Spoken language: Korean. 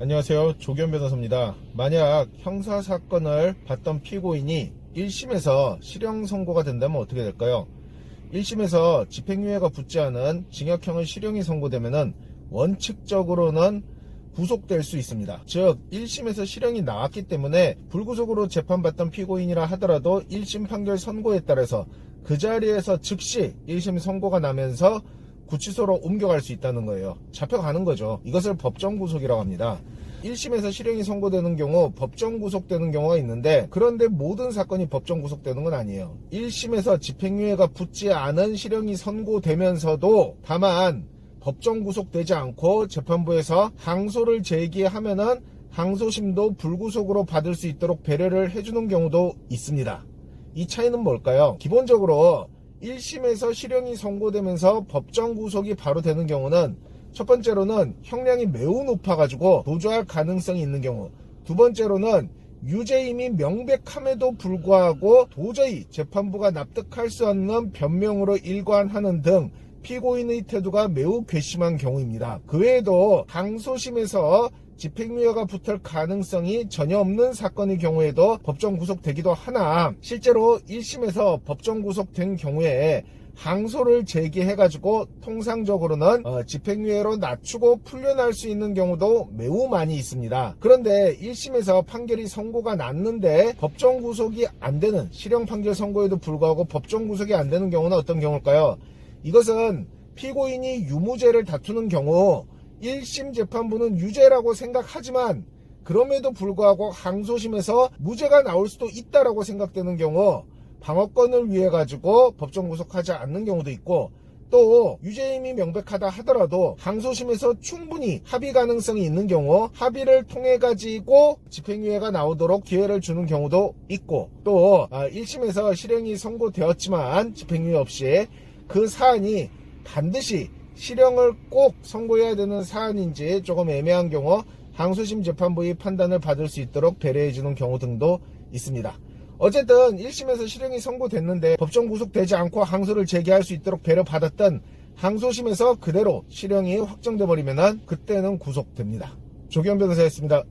안녕하세요. 조견 변호사입니다. 만약 형사 사건을 받던 피고인이 1심에서 실형 선고가 된다면 어떻게 될까요? 1심에서 집행유예가 붙지 않은 징역형의 실형이 선고되면은 원칙적으로는 구속될 수 있습니다. 즉 1심에서 실형이 나왔기 때문에 불구속으로 재판받던 피고인이라 하더라도 1심 판결 선고에 따라서 그 자리에서 즉시 1심 선고가 나면서 구치소로 옮겨갈 수 있다는 거예요. 잡혀가는 거죠. 이것을 법정 구속이라고 합니다. 1심에서 실형이 선고되는 경우 법정 구속되는 경우가 있는데 그런데 모든 사건이 법정 구속되는 건 아니에요. 1심에서 집행유예가 붙지 않은 실형이 선고되면서도 다만 법정 구속되지 않고 재판부에서 항소를 제기하면은 항소심도 불구속으로 받을 수 있도록 배려를 해주는 경우도 있습니다. 이 차이는 뭘까요? 기본적으로 1심에서 실형이 선고되면서 법정 구속이 바로 되는 경우는 첫 번째로는 형량이 매우 높아가지고 도주할 가능성이 있는 경우 두 번째로는 유죄임이 명백함에도 불구하고 도저히 재판부가 납득할 수 없는 변명으로 일관하는 등 피고인의 태도가 매우 괘씸한 경우입니다. 그 외에도 항소심에서 집행유예가 붙을 가능성이 전혀 없는 사건의 경우에도 법정 구속되기도 하나 실제로 1심에서 법정 구속된 경우에 항소를 제기해가지고 통상적으로는 어, 집행유예로 낮추고 풀려날 수 있는 경우도 매우 많이 있습니다. 그런데 1심에서 판결이 선고가 났는데 법정 구속이 안 되는 실형 판결 선고에도 불구하고 법정 구속이 안 되는 경우는 어떤 경우일까요? 이것은 피고인이 유무죄를 다투는 경우 1심 재판부는 유죄라고 생각하지만 그럼에도 불구하고 항소심에서 무죄가 나올 수도 있다라고 생각되는 경우 방어권을 위해 가지고 법정 구속하지 않는 경우도 있고 또 유죄임이 명백하다 하더라도 항소심에서 충분히 합의 가능성이 있는 경우 합의를 통해 가지고 집행유예가 나오도록 기회를 주는 경우도 있고 또 1심에서 실형이 선고되었지만 집행유예 없이 그 사안이 반드시 실형을 꼭 선고해야 되는 사안인지 조금 애매한 경우 항소심 재판부의 판단을 받을 수 있도록 배려해주는 경우 등도 있습니다. 어쨌든 1심에서 실형이 선고됐는데 법정 구속되지 않고 항소를 제기할 수 있도록 배려받았던 항소심에서 그대로 실형이 확정돼 버리면 그때는 구속됩니다. 조경 변호사였습니다.